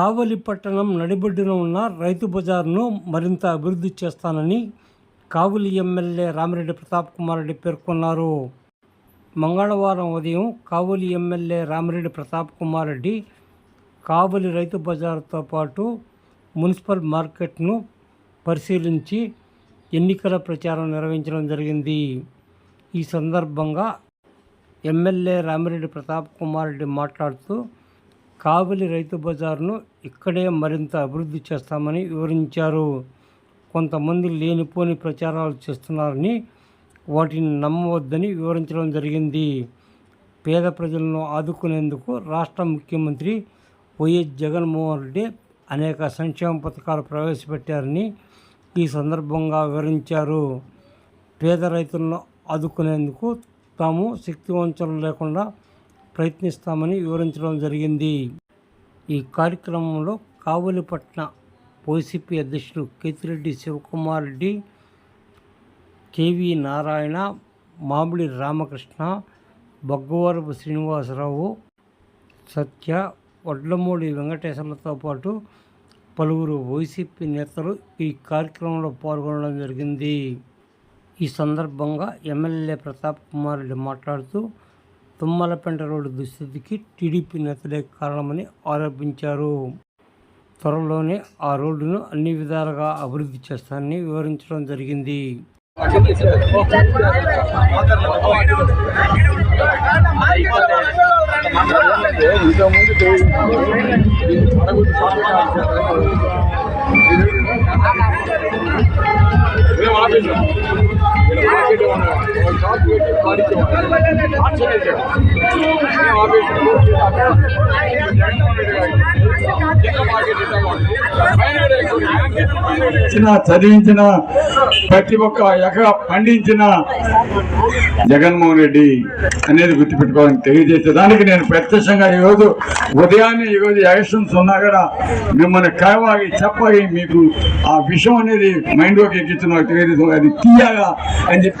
కావలి పట్టణం నడిబొడ్డున ఉన్న రైతు బజార్ను మరింత అభివృద్ధి చేస్తానని కావలి ఎమ్మెల్యే రామిరెడ్డి ప్రతాప్ కుమార్ రెడ్డి పేర్కొన్నారు. మంగళవారం ఉదయం కావలి ఎమ్మెల్యే రామిరెడ్డి ప్రతాప్ కుమార్ రెడ్డి కావలి రైతు బజార్తో పాటు మున్సిపల్ మార్కెట్ను పరిశీలించి ఎన్నికల ప్రచారం నిర్వహించడం జరిగింది. ఈ సందర్భంగా ఎమ్మెల్యే రామిరెడ్డి ప్రతాప్ కుమార్ రెడ్డి మాట్లాడుతూ కావలి రైతు బజార్ను ఇక్కడే మరింత అభివృద్ధి చేస్తామని వివరించారు. కొంతమంది లేనిపోని ప్రచారాలు చేస్తున్నారని వాటిని నమ్మవద్దని వివరించడం జరిగింది. పేద ప్రజలను ఆదుకునేందుకు రాష్ట్ర ముఖ్యమంత్రి వైఎస్ జగన్మోహన్ రెడ్డి అనేక సంక్షేమ పథకాలు ప్రవేశపెట్టారని ఈ సందర్భంగా వివరించారు. పేద రైతులను ఆదుకునేందుకు తాము శక్తివంచన లేకుండా ప్రయత్నిస్తామని వివరించడం జరిగింది. ఈ కార్యక్రమంలో కావలిపట్న వైసీపీ అధ్యక్షుడు కేతిరెడ్డి శివకుమార్ రెడ్డి కేవి నారాయణ మామిడి రామకృష్ణ బొగ్గవరపు శ్రీనివాసరావు సత్య వడ్లమూడి వెంకటేశ్వర్లతో పాటు పలువురు వైసీపీ నేతలు ఈ కార్యక్రమంలో పాల్గొనడం జరిగింది. ఈ సందర్భంగా ఎమ్మెల్యే ప్రతాప్ కుమార్ రెడ్డి మాట్లాడుతూ తుమ్మలపెంట రోడ్డు దుస్థితికి టీడీపీ నేతలే కారణమని ఆరోపించారు. త్వరలోనే ఆ రోడ్డును అన్ని విధాలుగా అభివృద్ధి చేస్తానని వివరించడం జరిగింది. మేము ఆపేసాం ఇచ్చిన చదివించిన ప్రతి ఒక్క ఎకరా పండించిన జగన్మోహన్ రెడ్డి అనేది గుర్తుపెట్టుకోవాలని తెలియజేసే దానికి నేను ప్రత్యక్షంగా ఈరోజు ఉదయాన్నే ఈరోజు ఎలక్షన్స్ ఉన్నా కూడా మిమ్మల్ని కరవాగి చెప్పాలి మీకు ఆ విషయం అనేది మైండ్లోకి ఎక్కించిన తెలియదు అది తీయగా అని చెప్పి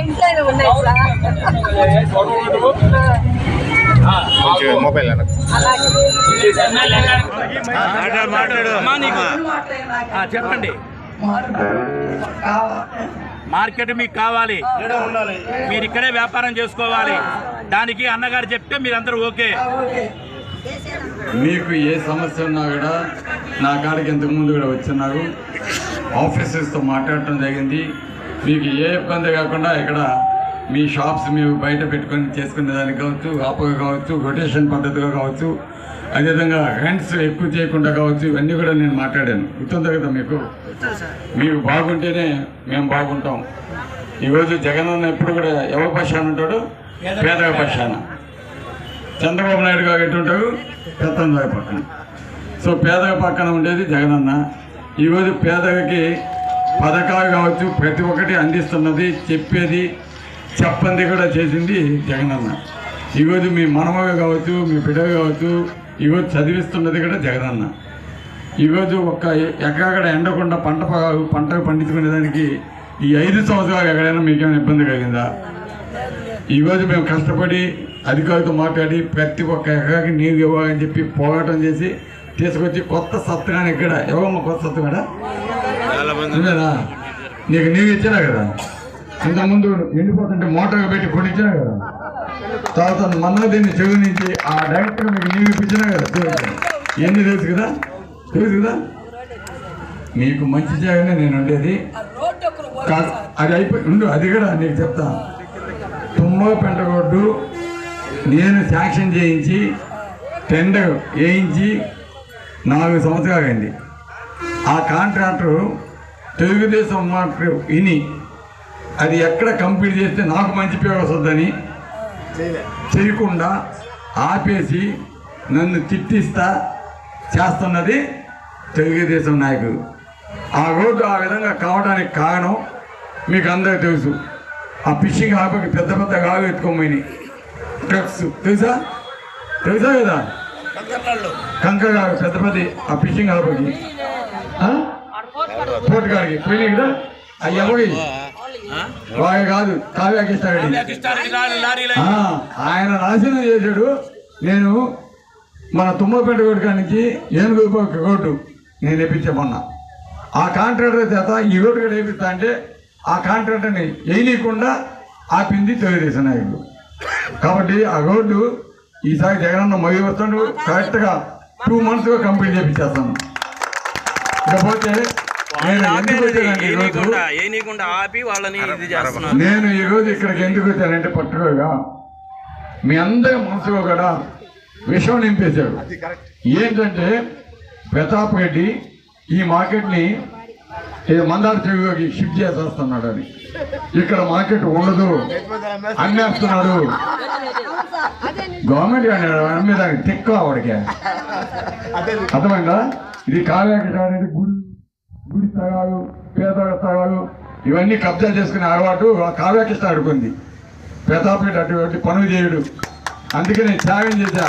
ఇంట్లోనే ఉన్నాయి సార్ మొబైల్ అన్న చెప్పండి. మార్కెట్ మీకు కావాలి. మీరు ఇక్కడే వ్యాపారం చేసుకోవాలి. దానికి అన్నగారు చెప్తే మీరందరూ ఓకే. మీకు ఏ సమస్య ఉన్నా కూడా నా కాడికి ఇంతకు ముందు కూడా వచ్చిన్నారు ఆఫీసర్స్తో మాట్లాడటం జరిగింది. మీకు ఏ ఇబ్బంది కాకుండా ఇక్కడ మీ షాప్స్ మీరు బయట పెట్టుకొని చేసుకునే దానికి కావచ్చు ఆపగా కావచ్చు రొటేషన్ పద్ధతిగా కావచ్చు అదేవిధంగా రెంట్స్ ఎక్కువ చేయకుండా కావచ్చు ఇవన్నీ కూడా నేను మాట్లాడాను. గుర్తుంది కదా మీకు? మీకు బాగుంటేనే మేము బాగుంటాం. ఈరోజు జగన్ అన్న ఎప్పుడు కూడా ఎవరి పక్షాన ఉంటాడు? పేదల పక్షాన. చంద్రబాబు నాయుడు గారు ఎటుంటారు పెత్తందారి పక్కన. సో పేదల పక్కన ఉండేది జగనన్న. ఈరోజు పేదలకి పథకాలు కావచ్చు ప్రతి ఒక్కటి అందిస్తున్నది చెప్పేది చెప్పంది కూడా చేసింది జగనన్న ఈరోజు మీ మనమగ కావచ్చు మీ బిడ్డలు కావచ్చు ఈరోజు చదివిస్తున్నది కూడా జగనన్న ఈరోజు ఒక్క ఎక్కడెక్కడ ఎండకుండా పంట పంట పండించుకునేదానికి ఈ ఐదు సంవత్సరాలు ఎక్కడైనా మీకేమైనా ఇబ్బంది కలిగిందా? ఈరోజు మేము కష్టపడి అధికారులతో మాట్లాడి ప్రతి ఒక్క ఎకరాకి నీరు ఇవ్వాలని చెప్పి పోరాటం చేసి తీసుకొచ్చి కొత్త సత్తగానే ఇక్కడ. ఎవరమ్మ కొత్త సత్తగాడ? నువ్వేనా? నీకు నీరు ఇచ్చినా కదా? ఇంతకుముందు ఎండిపోతుంటే మోటార్ పెట్టి కొనిచ్చినా కదా? తర్వాత మన్నా దీన్ని చెవి నుంచి ఆ డైరెక్ట్గా మీకు నీరు ఇప్పించినా కదా? ఎన్ని తెలుసు కదా? తెలుసు కదా? మీకు మంచి చేయగానే నేను ఉండేది. అది అయిపోయి ఉండు అది కూడా నీకు చెప్తా. తుమ్మల పెంట రోడ్డు నేను శాంక్షన్ చేయించి టెండర్ వేయించి నాలుగు సంవత్సరాలు అయింది. ఆ కాంట్రాక్టర్ తెలుగుదేశం మాట విని అది ఎక్కడ కంప్లీట్ చేస్తే నాకు మంచి పేరు వస్తుందని చేయకుండా ఆపేసి నన్ను తిట్టిస్తా చేస్తున్నది తెలుగుదేశం నాయకుడు. ఆ రోడ్డు ఆ విధంగా కావడానికి కారణం మీకు అందరికీ తెలుసు. ఆ ఫిషింగ్ హార్బర్కి పెద్ద పెద్ద గాలు ఎత్తుకోమని ట్రక్స్ తెలుసా? తెలుసా కదా కంకర గారు పెద్ద పెద్ద ఆ ఫిషింగ్ హార్బర్కి ఆ? పోర్టు గారికి. పోయినాయి కదా? అవి ఎవరి వాడు కాదు కావ్యాకిస్తాడు ఆయన నాశనం చేశాడు. నేను మన తుమ్మపేట రోడ్డు కాడి నుంచి ఏనుగు రోడ్డు నేను వేయించమన్నా ఆ కాంట్రాక్టర్ చేత ఈ రోడ్డు కూడా వేపిస్తా అంటే ఆ కాంట్రాక్టర్ని వేయనీయకుండా ఆపింది తెలుగుదేశం నాయకుడు. కాబట్టి ఆ రోడ్డు ఈసారి జగనన్న మొదలు వస్తాడు కరెక్ట్గా టూ మంత్స్గా కంప్లీట్ చేపించేస్తాను. ఇకపోతే నేను ఈరోజు ఇక్కడికి ఎందుకు వచ్చానంటే పట్టుకోగా మీ అందరి మనసులో కూడా విషం నింపేశాడు. ఏంటంటే ప్రతాప్ రెడ్డి ఈ మార్కెట్ని ఈ మందార చెవిలోకి షిఫ్ట్ చేసేస్తున్నాడు అని ఇక్కడ మార్కెట్ ఉండదు. అమ్మేస్తున్నాడు. గవర్నమెంట్ కానీ తిక్క ఆవిడకి. అర్థమైందా? ఇది కావ్యాకి అనేది గుడి గుడి స్థలాలు పేద స్థలాలు ఇవన్నీ కబ్జా చేసుకునే అలవాటు ఆ కావ్యకృష్ణ అడుగుంది అటువంటి పనులు చేయడు అందుకే నేను త్యాగం చేశా.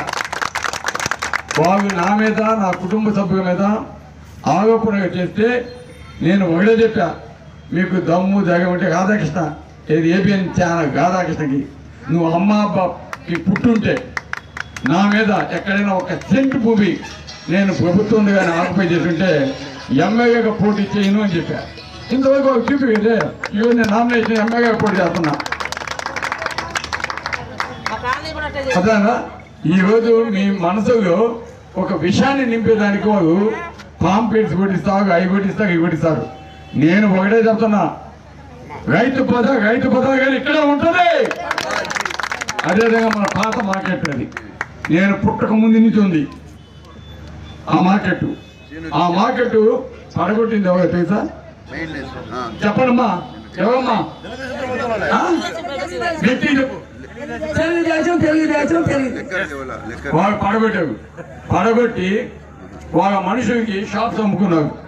వాళ్ళు నా మీద నా కుటుంబ సభ్యుల మీద ఆరోపణ చేస్తే నేను ఒకటే చెప్పా. మీకు దమ్ము ధైర్యం ఉంటే రాధాకృష్ణ. ఏది ఏబిఎన్ ఛానల్ రాధాకృష్ణకి. నువ్వు అమ్మ అబ్బా పుట్టుంటే నా మీద ఎక్కడైనా ఒక సెంట్ భూమి నేను ప్రభుత్వం కానీ ఆక్యుపై చేస్తుంటే ఎమ్మెల్యేగా పోటీ చేయను అని చెప్పారు ఇంతవరకు ఒక చూపి కదే ఇవి నేను నామినేషన్ ఎమ్మెల్యేగా పోటీ చేస్తున్నా. అదేనా ఈరోజు మీ మనసులో ఒక విషయాన్ని నింపేదానికి వారు పాంప్లెట్స్ కొట్టిస్తారు అవి కొట్టిస్తారు ఇవి కొట్టిస్తారు. నేను ఒకటే చెప్తున్నా రైతు పద రైతు పద కానీ ఇక్కడే ఉంటుంది. అదేవిధంగా మన పాత మార్కెట్ అది. నేను పుట్టక ముందు నుంచి ఉంది. ఆ మార్కెట్. ఆ మార్కెట్ పడగొట్టింది ఎవరో తెలుసా? చెప్పండమ్మా. ఎవరమ్మా? ఆ? గట్టిగా చెప్పు తెలుగుదేశం తెలుగుదేశం తెలుగు. వాళ్ళు పడగొట్టారు. పడగొట్టి వాళ్ళ మనుషులకి షాప్స్ అమ్ముకున్నారు.